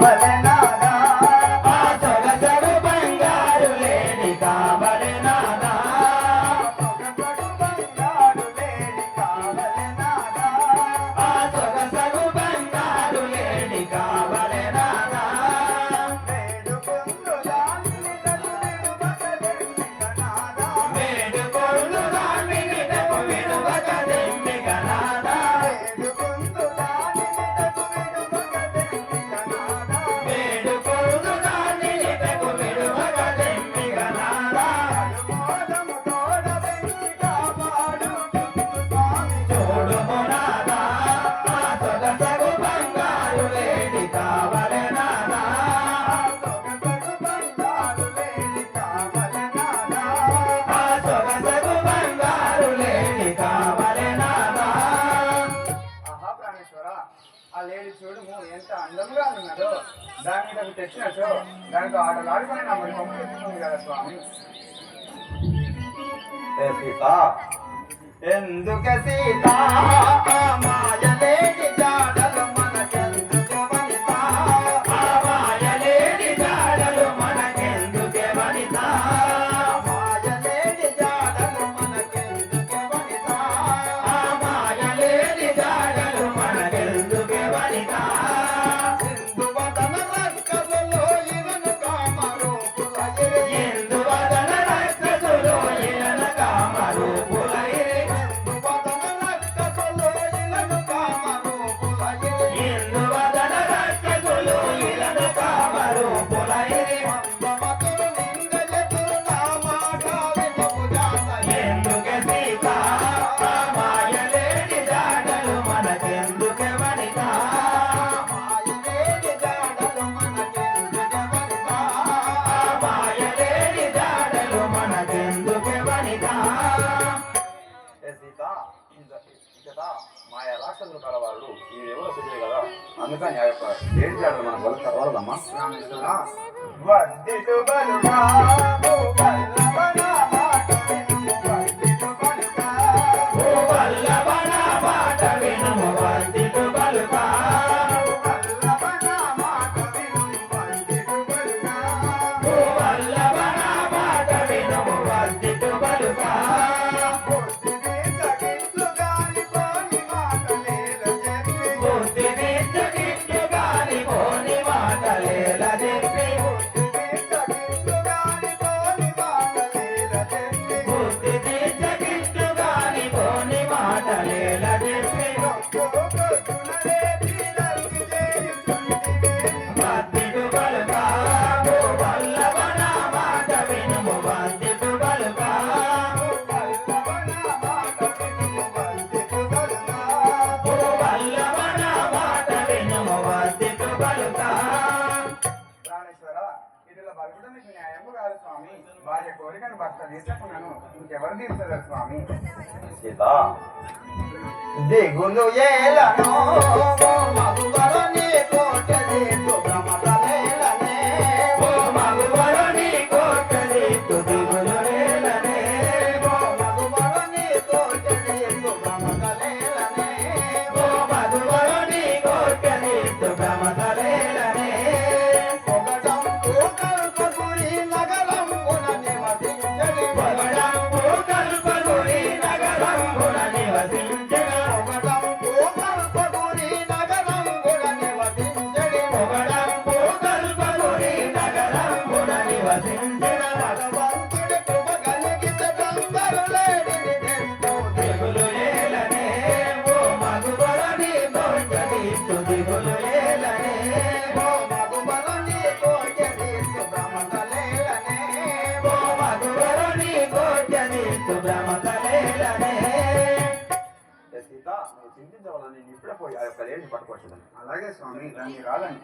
Let's భక్తురాలు ఉన్నారు దాని మీద తెచ్చినట్టు దానితో ఆటలు నా మరి పంపిస్తుంది కదా స్వామి. ఎందుకే అందుకని ఏం చేయాలి మనం వలస రావాలమ్మా భక్తుడు న్యాయము కాదు స్వామి. భార్య కోరికను భర్త తీసుకున్నాను ఇంకెవరు తీర్చదు స్వామి. దిగులు రక్షించవాలా నేను ఇప్పుడే పోయి ఆ యొక్క లేడిని పట్టుకొచ్చాను అలాగే స్వామి దాన్ని రాదండి.